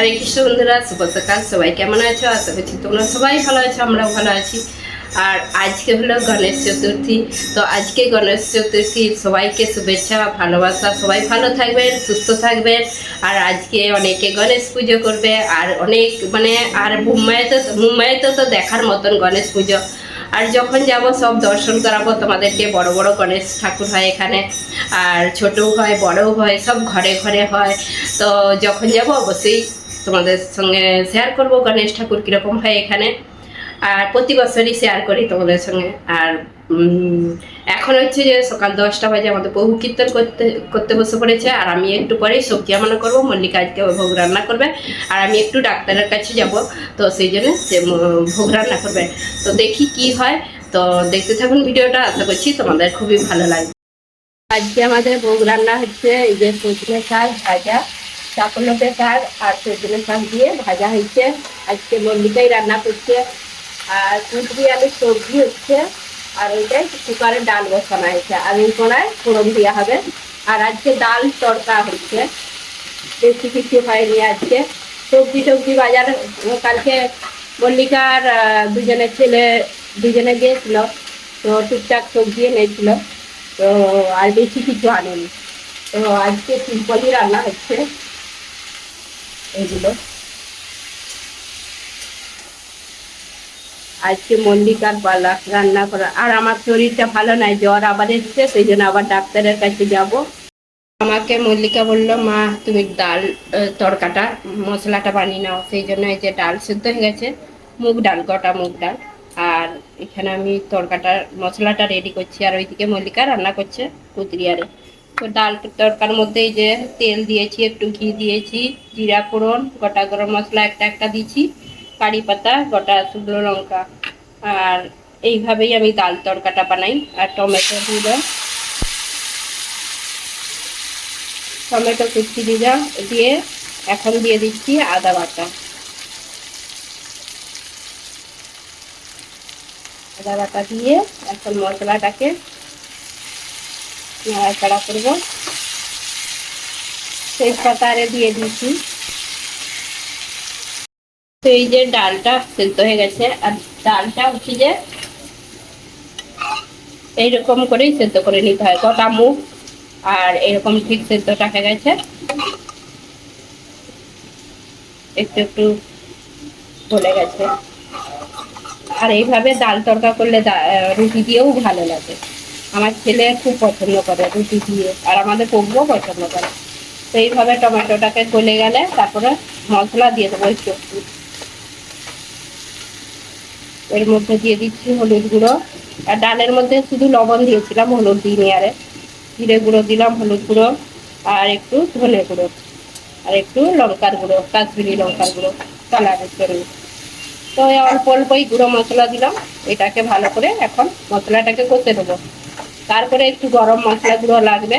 হরে কৃষ্ণ বন্ধুরা, শুভ সকাল, সবাই কেমন আছো? আশা করছি তোমরা সবাই ভালো আছো, আমরাও ভালো আছি। আর আজকে হলো গণেশ চতুর্থী। তো আজকে গণেশ চতুর্থী, সবাইকে শুভেচ্ছা, ভালোবাসা, সবাই ভালো থাকবেন, সুস্থ থাকবেন। আর আজকে অনেকে গণেশ পুজো করবে, আর অনেক মানে আর মুম্বাইতে মুম্বাইতে তো দেখার মতন গণেশ পুজো। আর যখন যাব, সব দর্শন করাবো, তোমাদেরকে বড় বড় গণেশ ঠাকুর হয় এখানে। আর ছোটও হয়, বড়ও হয়, সব ঘরে ঘরে হয়। তো যখন যাব, অবশ্যই তোমাদের সঙ্গে শেয়ার করব, গণেশ ঠাকুর কীরকম হয় এখানে। আর প্রতি বছরই শেয়ার করি তোমাদের সঙ্গে। আর এখন হচ্ছে যে সকাল দশটা বাজে আমাদের বহু কীর্তন করতে করতে বসে পড়েছে। আর আমি একটু পরেই সবজি রান্না করব, মল্লিকা আজকে ভোগ রান্না করবে। আর আমি একটু ডাক্তারের কাছে যাব, তো সেই জন্য সে ভোগ রান্না করবে। তো দেখি কি হয়। তো দেখতে থাকুন ভিডিওটা, আশা করছি তোমাদের খুবই ভালো লাগবে। আজকে আমাদের ভোগ রান্না হচ্ছে এই যে সজনে শাক ভাজা। চাকলতে শাক আর সজনে শাক দিয়ে ভাজা হয়েছে। আজকে মল্লিকাই রান্না করছে। আর কুঁদরি আলুর সবজি হচ্ছে। আর ওইটাই কুকারে ডাল বসানো হয়েছে। আর এই কোনায় ফোড়ন দেওয়া হবে। আর আজকে ডাল তড়কা হচ্ছে। বেশি কিছু হয়নি আজকে। সবজি টবজি বাজার কালকে মল্লিকার দুজনের ছেলে, দুজনে গিয়েছিল তো টুকটাক সবজি এনেছিল। তো আর বেশি কিছু আনেনি। তো আজকে সিম্পলই রান্না হচ্ছে। এগুলো আজকে মল্লিকার পালা রান্না করা। আর আমার শরীরটা ভালো নাই জ্বর আবার এসছে সেই জন্য আবার ডাক্তারের কাছে যাব। আমাকে মল্লিকা বলল মা তুমি ডাল আহ, তড়কাটা মশলাটা বানিয়ে নাও। সেই জন্য এই যে ডাল সেদ্ধ হয়ে গেছে মুগ ডাল গোটা মুগ ডাল। আর এখানে আমি তড়কাটা মশলাটা রেডি করছি। আর ওইদিকে মল্লিকা রান্না করছে কুতরিয়ারে তো ডাল তড়কার মধ্যে যে তেল দিয়েছি, একটু ঘি দিয়েছি, জিরা ফোড়ন, গোটা গরম মশলা একটা একটা দিয়েছি, কারি পাতা, গোটা শুকনো লঙ্কা। আর এইভাবেই আমি ডাল তরকাটা বানাই, আর টমেটো দিলাম। টমেটো কুচি দিলাম, দিয়ে এখন দিয়ে দিচ্ছি আদা বাটা। আদা বাটা দিয়ে এখন মশলাটাকে নাড়াচাড়া করব। তেজপাতা আরে দিয়ে দিচ্ছি তো এই যে ডালটা সেদ্ধ হয়ে গেছে, আর ডালটা হচ্ছে যে এইরকম করেই সেদ্ধ করে নিতে হয়, গোটা মুখ, আর এরকম ঠিক সেদ্ধটা হয়ে গেছে। একটু একটু গলে গেছে। আর এইভাবে ডাল তরকা করলে রুটি দিয়েও ভালো লাগে। আমার ছেলে খুব পছন্দ করে রুটি দিয়ে, আর আমাদের পড়ব পছন্দ করে। তো এইভাবে টমেটোটাকে গলে গেলে তারপরে মশলা দিয়ে দেবো একটু এর মধ্যে দিয়ে দিচ্ছি হলুদ গুঁড়ো। আর ডালের মধ্যে শুধু লবণ দিয়েছিলাম, হলুদ দিইনি আরে। জিরে গুঁড়ো দিলাম, হলুদ গুঁড়ো, আর একটু ধনে গুঁড়ো, আর একটু লঙ্কার গুঁড়ো, কাশ্মীরি লঙ্কার গুঁড়ো, কালারের জন্য। তো অল্প অল্পই গুঁড়ো মশলা দিলাম, এটাকে ভালো করে এখন মশলাটাকে কষে দেবো তারপরে একটু গরম মশলা গুঁড়ো লাগবে।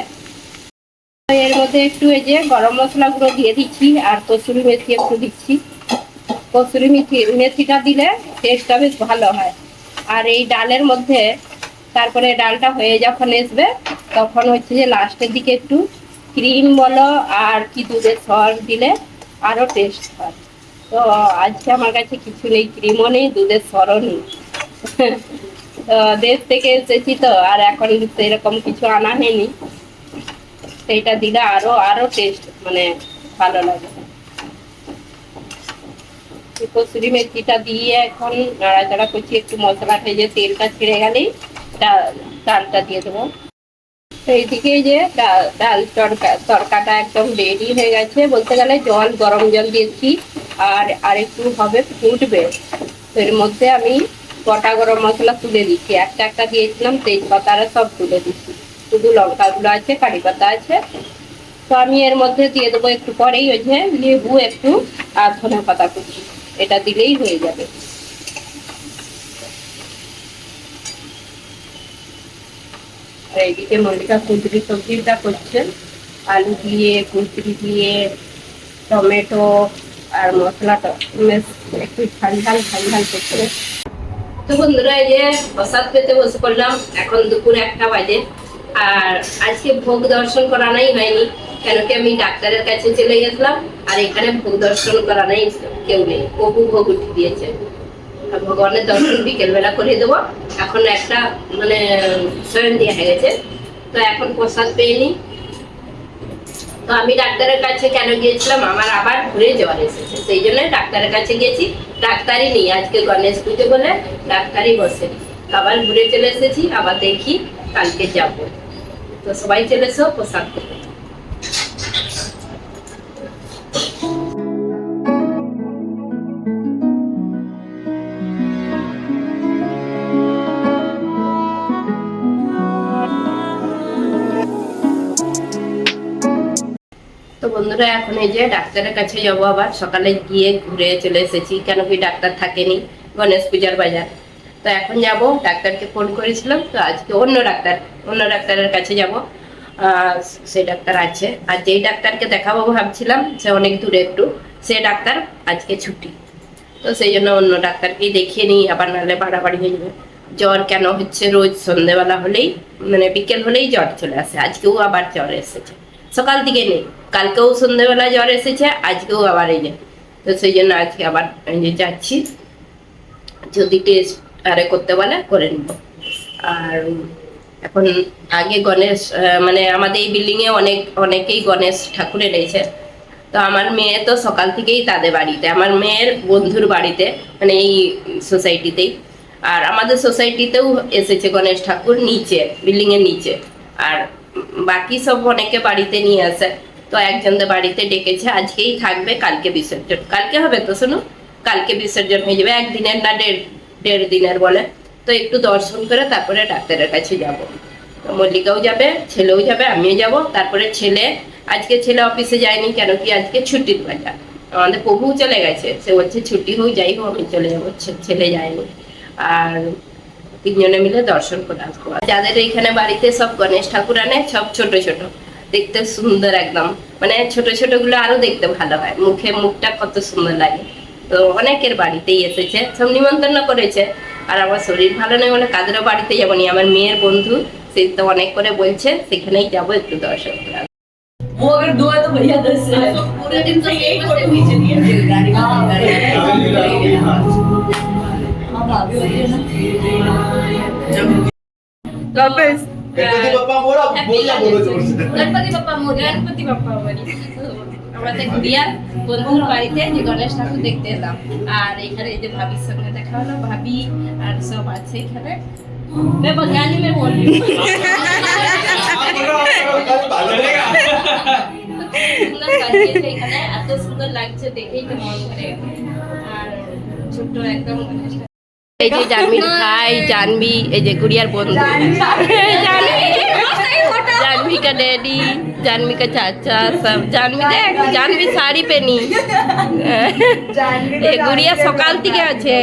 এর মধ্যে একটু এই যে গরম মশলা গুঁড়ো দিয়ে দিচ্ছি, আর কসুরি মেথি একটু দিচ্ছি। কসুরি মেথি, মেথিটা দিলে টেস্টটা বেশ ভালো হয়। আর এই ডালের মধ্যে তারপরে ডালটা হয়ে যখন আসবে তখন হচ্ছে যে লাস্টের দিকে একটু ক্রিম বলো আর কি দুধের সর দিলে আরও টেস্ট হয়। তো আজকে আমার কাছে কিছু নেই, ক্রিমও নেই, দুধের সরও নেই। দেশ থেকে এসেছি তো, আর এখন সেরকম কিছু আনা হয়নি। সেইটা দিলে আরও আরও টেস্ট মানে ভালো লাগে। কসুরি মেথিটা দিয়ে এখন নাড়াচাড়া করছি, একটু মশলা ভেজে তেলটা ছেড়ে গেলেই ডাল ডালটা দিয়ে দেবো। তো এইদিকে যে ডাল ডাল তরকা তরকাটা একদম রেডি হয়ে গেছে। বলতে গেলে জল, গরম জল দিয়েছি, আর আর একটু হবে ফুটবে। এর মধ্যে আমি গোটা গরম মশলা তুলে দিচ্ছি একটা একটা দিয়েছিলাম, তেজপাতা সব তুলে দিচ্ছি। শুধু লঙ্কাগুলো আছে কারি পাতা আছে। তো আমি এর মধ্যে দিয়ে দেবো একটু পরেই ওই যে লেবু, একটু, আর ধনে পাতা কুচি। এটা দিলেই হয়ে যাবে। আর এইদিকে মল্লিকা কুঁদরি সবজিটা করছে। আলু দিয়ে, কুঁদরি দিয়ে, টমেটো আর মশলাটা। একটু ঝাল ঝাল ঝাল ঝাল করছে। তো বন্ধুরা এই যে প্রসাদ পেতে বসে পড়লাম, এখন দুপুর একটা বাজে। আর আজকে ভোগ দর্শন করানোই হয়নি কেন কি আমি ডাক্তারের কাছে চলে গেছিলাম, আর এখানে ভোগ দর্শন করা নেই, কেউ নেই। প্রভু ভোগ উঠে দিয়েছে। ভগবানের দর্শন বিকেল বেলা করে দেবো। এখন একটা মানে স্বয়ং দেওয়া হয়ে গেছে। তো এখন প্রসাদ পেয়ে নিই। তো আমি ডাক্তারের কাছে কেন গিয়েছিলাম? আমার আবার ঘুরে জ্বর এসেছে। সেই জন্য ডাক্তারের কাছে গেছি ডাক্তারই নেই আজকে গণেশ পুজো বলে। ডাক্তারই বসে। আবার ঘুরে চলে এসেছি। আবার দেখি কালকে যাব। তো সবাই চলে এসো, প্রসাদ বন্ধুরা, এখন এই যে ডাক্তারের কাছে যাব আবার। সকালে গিয়ে ঘুরে চলে এসেছি। কেন কি ডাক্তার থাকেনি? গণেশ পূজার বাজার। তো এখন যাব। ডাক্তারকে ফোন করেছিলাম, তো আজকে অন্য ডাক্তার, অন্য ডাক্তারের কাছে যাব। সেই ডাক্তার আছে। আর যেই ডাক্তারকে দেখাবো ভাবছিলাম, সে অনেক দূরে একটু, সে ডাক্তার আজকে ছুটি। তো সেই জন্য অন্য ডাক্তারকেই দেখিয়ে নিই, আবার নাহলে বাড়াবাড়ি হয়ে যাবে। জ্বর কেন হচ্ছে? রোজ সন্ধেবেলা হলেই মানে বিকেল হলেই জ্বর চলে আসে। আজকেও আবার জ্বর এসেছে। সকাল থেকে নেই। কালকেও সন্ধ্যেবেলা জ্বর এসেছে, আজকেও আবার এই তো সেই জন্য আজকে আবার যে যাচ্ছি। যদি টেস্ট আরে করতে বলে, করে নেব। আর এখন আগে গণেশ মানে আমাদের এই বিল্ডিং এ অনেক, অনেকেই গণেশ ঠাকুর এনেছে। তো আমার মেয়ে তো সকাল থেকেই তাদের বাড়িতে, আমার মেয়ের বন্ধুর বাড়িতে মানে এই সোসাইটিতেই আর আমাদের সোসাইটিতেও এসেছে গণেশ ঠাকুর নিচে বিল্ডিং এর নিচে। আর বাকি সব অনেকে বাড়িতে নিয়ে আসে। তো একজনদের বাড়িতে ডেকেছে, আজকেই থাকবে, কালকে বিসর্জন। কালকে হবে তো শোনো? কালকে বিসর্জন হয়ে যাবে, একদিনের না দেড় দেড় দিনের বলে। তো একটু দর্শন করে তারপরে ডাক্তারের কাছে যাব। মল্লিকাও যাবে, ছেলেও যাবে, আমিও যাব। তারপরে ছেলে, আজকে ছেলে অফিসে যায়নি কেন কি? আজকে ছুটির বাজার আমাদের প্রভু চলে গেছে, সে বলছে ছুটি হোক, যাই হোক, আমি চলে যাব ছেলে যায়নি। আর তিনজনে মিলে দর্শন করে আসবো আর যাদের এখানে বাড়িতে সব গণেশ ঠাকুর আনে সব ছোট ছোট দেখতে সুন্দর একদম মানে ছোট ছোট গুলো আরো দেখতে ভালো হয় মুখে মুখটা কত সুন্দর লাগে তো অনেকের বাড়িতেই এসেছে সব নিমন্ত্রণ করেছে আর আমার শরীর ভালো নেই বলে কাদেরও বাড়িতে যাবো নি আমার মেয়ের বন্ধু সে তো অনেক করে বলছে সেখানেই যাবো একটু দর্শন করে আসবো। वो अगर दो है तो भैया दस है पूरे दिन तो यही फोटो खींच रही है गाड़ी हाँ, में हाँ भाभी होती है ना गणपती बाप्पा मोरा बोलला बोलो जोर से गणपति बप्पा मोरया গণপতি বাপ্পা বাড়ি আমাদের গুড়িয়ার বন্ধুর বাড়িতে যে গণেশ ঠাকুর দেখতে এলাম আর এখানে এই যে ভাবির সঙ্গে দেখা হলো ভাবি আর সব আছে এখানে मैं बंगाली में बोल रही हूँ সুন্দর সাজিয়েছে এখানে এত সুন্দর লাগছে দেখেই তো মন করে আর ছোট্ট একদম গণেশ ঠাকুর। এই যে জানবির ভাই জানবি এই যে গুড়িয়ার বন্ধু। জানবি কা ডেডি জানবি কা চাচা সব জানবি দেখ জানবি শাড়ি পেনি। এ গুড়িয়া সকাল থেকে আছে।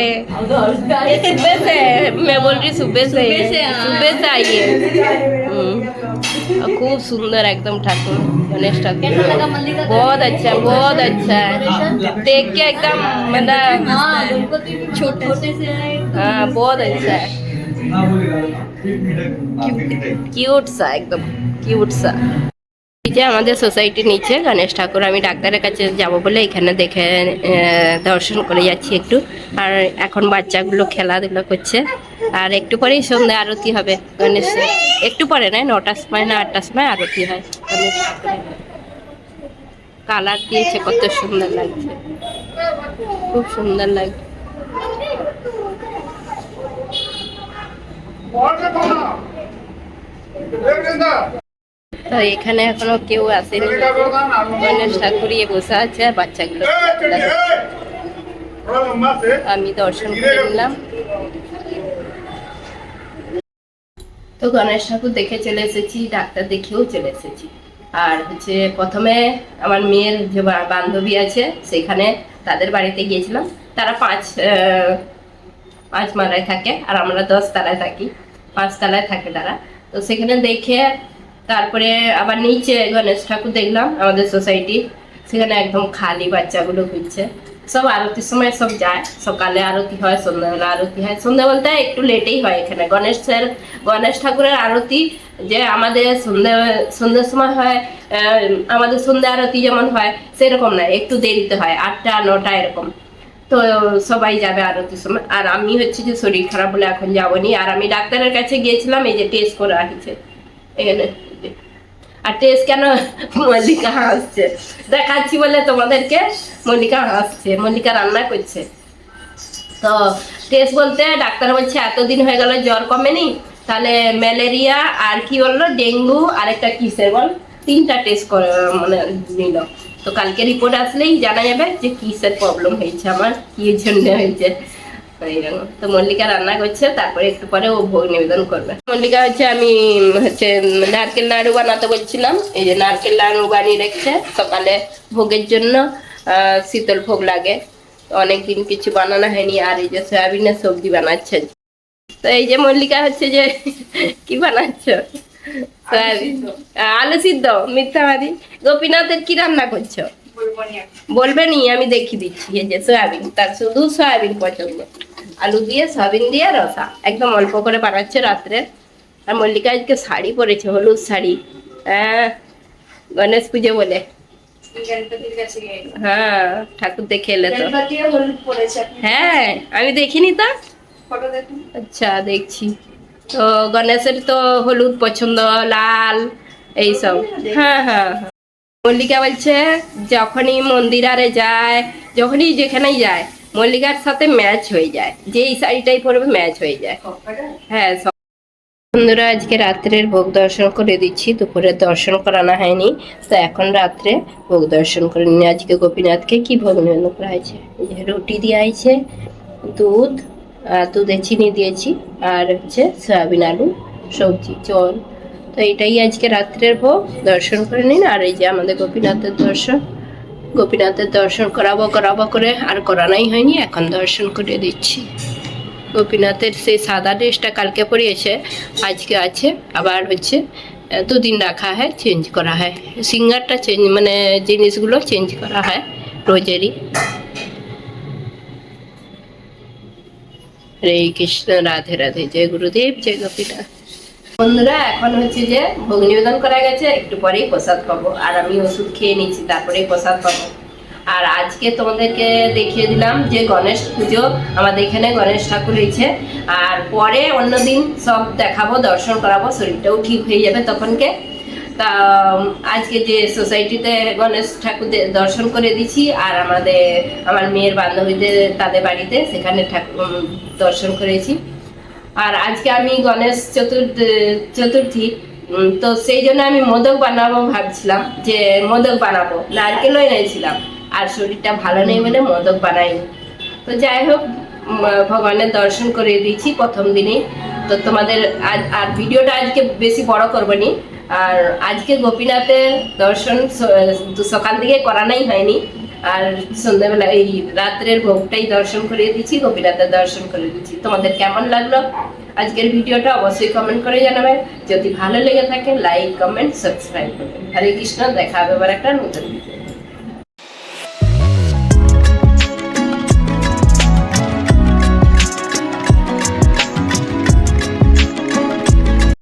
সুবে সে মেমোরি সুবে সে সুবে আইয়ে और खूब सुंदर एकदम ठाकुर गणेश ठाकुर। बहुत अच्छा बहुत अच्छा। है देख के एकदम मतलब छोटे हाँ बहुत अच्छा। है क्यूट सा एकदम क्यूट सा। যে আমাদের সোসাইটি নিচে গণেশ ঠাকুর, আমি ডাক্তারের কাছে যাব বলে এখানে দেখে দর্শন করে যাচ্ছি একটু। আর এখন বাচ্চাগুলো খেলাধুলো করছে। আর একটু পরেই সন্ধ্যে আরতি হবে। গণেশ, একটু পরে নয়, নটার সময় না আটটার সময় আরতি হয়। গণেশ কালার দিয়েছে কত সুন্দর লাগছে। খুব সুন্দর লাগছে। তো এখানে এখনও কেউ আসেনি। গণেশ ঠাকুরিয়ে বসে আছে আর বাচ্চাগুলো। আমি দর্শন করে নিলাম। তো গণেশ ঠাকুর দেখে চলে এসেছি ডাক্তার দেখেও চলে এসেছি। আর হচ্ছে প্রথমে আমার মেয়ের যে বান্ধবী আছে সেখানে তাদের বাড়িতে গিয়েছিলাম। তারা পাঁচ আহ, পাঁচ মালায় থাকে আর আমরা দশ তলায় থাকি। পাঁচ তলায় থাকে তারা। তো সেখানে দেখে তারপরে আবার নিচে গণেশ ঠাকুর দেখলাম, আমাদের সোসাইটি সেখানে একদম খালি বাচ্চাগুলো ঘুরছে। সব আরতির সময় সব যায়, সকালে আরতি হয়, সন্ধ্যাবেলা আরতি হয়। সন্ধ্যা বলতে একটু লেটেই হয় এখানে। গণেশের গণেশ ঠাকুরের আরতি যে আমাদের সন্ধ্যে, সন্ধ্যের সময় হয় আমাদের সন্ধ্যা আরতি যেমন হয়, সেরকম না, একটু দেরিতে হয়, আটটা, নটা এরকম। তো সবাই যাবে আরতির সময়। আর আমি হচ্ছে যে শরীর খারাপ বলে এখন যাবনি আর আমি ডাক্তারের কাছে গিয়েছিলাম, এই যে টেস্ট করে আসছে এখানে আর টেস্ট কেন মল্লিকা হাসছে? দেখাচ্ছি বলে তোমাদেরকে মল্লিকা হাসছে, মল্লিকা রান্না করছে। তো টেস্ট বলতে ডাক্তার বলছে, এতদিন হয়ে গেল, জ্বর কমেনি? তাহলে ম্যালেরিয়া আর কি বলল? ডেঙ্গু আর একটা কিসের বল? তিনটা টেস্ট করে মানে নিল। তো কালকে রিপোর্ট আসলেই জানা যাবে যে কিসের প্রবলেম হয়েছে আমার, কি জন্য হয়েছে। এইরকম। তো মল্লিকা রান্না করছে তারপরে একটু পরে ও ভোগ নিবেদন করবে। মল্লিকা হচ্ছে আমি হচ্ছে নারকেল নাড়ু বানাতে বলছিলাম। এই যে নারকেল নাড়ু বানিয়ে রেখেছে। সকালে ভোগের জন্য শীতল ভোগ লাগে। অনেক দিন কিছু বানানো হয়নি আর এই যে সয়াবিনের সবজি বানাচ্ছে। তো এই যে মল্লিকা হচ্ছে যে কি বানাচ্ছ? সয়াবিন আলু সিদ্ধ মিথ্যাবাদী গোপীনাথের কি রান্না করছ? বলবে নি, আমি দেখিয়ে দিচ্ছি, এই যে সয়াবিন, তার শুধু সয়াবিন পছন্দ। আলু দিয়ে সয়াবিন দিয়ে রসা, একদম অল্প করে বানাচ্ছে রাত্রে। আর মল্লিকা আজকে শাড়ি পরেছে, হলুদ শাড়ি। হ্যাঁ গণেশ পুজো বলে। হ্যাঁ ঠাকুর দেখে এলে তো। হ্যাঁ আমি দেখিনি তো। আচ্ছা দেখছি। তো গণেশের তো হলুদ পছন্দ, লাল, এইসব। হ্যাঁ হ্যাঁ হ্যাঁ। মল্লিকা বলছে, যখনই মন্দিরারে যায়, যখনই যেখানেই যায়, মল্লিকার সাথে ম্যাচ হয়ে যায়। যে এই শাড়িটাই পরবে ম্যাচ হয়ে যায়। হ্যাঁ বন্ধুরা, আজকে রাত্রের ভোগ দর্শন করে দিচ্ছি। দুপুরে দর্শন করানো হয়নি, তো এখন রাত্রে ভোগ দর্শন করে নিই। আজকে গোপীনাথকে কি ভোগ নিবেদন করা হয়েছে? রুটি দেওয়া হয়েছে, দুধ আর দুধে চিনি দিয়েছি, আর হচ্ছে সয়াবিন আলু, সবজি, জল। তো এটাই আজকে রাত্রের ভোগ। দর্শন করে নিন। আর এই যে আমাদের গোপীনাথের দর্শন গোপীনাথের দর্শন করাবো করাবো করে আর করানোই হয়নি, এখন দর্শন করে দিচ্ছি। গোপীনাথের সেই সাদা ড্রেসটা কালকে পরিয়েছে, আজকে আছে, আবার হচ্ছে দুদিন রাখা হয় চেঞ্জ করা হয়। সিঙ্গারটা চেঞ্জ মানে জিনিসগুলো চেঞ্জ করা হয় রোজেরই। হরে কৃষ্ণ, রাধে রাধে, জয় গুরুদেব, জয় গোপীনাথ। বন্ধুরা, এখন হচ্ছে যে ভোগ নিবেদন করা গেছে, একটু পরেই প্রসাদ পাবো। আর আমি ওষুধ খেয়ে নিচ্ছি, তারপরেই প্রসাদ পাবো। আর আজকে তোমাদেরকে দেখিয়ে দিলাম যে গণেশ পুজো আমাদের এখানে গণেশ ঠাকুর হয়েছে। আর পরে অন্যদিন সব দেখাবো, দর্শন করাবো, শরীরটাও ঠিক হয়ে যাবে তখনকে। তা আজকে যে সোসাইটিতে গণেশ ঠাকুর দর্শন করে দিচ্ছি আর আমাদের, আমার মেয়ের বান্ধবীদের তাদের বাড়িতে সেখানে ঠাকুর দর্শন করেছি। আর আজকে আমি গণেশ চতুর্থ, চতুর্থী তো সেই জন্য আমি মোদক বানাবো ভাবছিলাম যে মোদক বানাবো। নারকেলও এনেছিলাম, আর শরীরটা ভালো নেই বলে মোদক বানাইনি। তো যাই হোক ভগবানের দর্শন করে দিয়েছি প্রথম দিনেই। তো তোমাদের আর ভিডিওটা আজকে বেশি বড় করব নি। আর আজকে গোপীনাথের দর্শন সকাল থেকে করানোই হয়নি। আর সন্ধ্যাবেলা এই রাত্রের ভোগটাই দর্শন করিয়ে দিচ্ছি গোপীনাথের দর্শন করে দিচ্ছি তোমাদের কেমন লাগল? আজকের ভিডিওটা অবশ্যই কমেন্ট করে জানাবে। যদি ভালো লেগে থাকে লাইক কমেন্ট সাবস্ক্রাইব করবেন হরে কৃষ্ণ, দেখা হবে একটা নতুন ভিডিও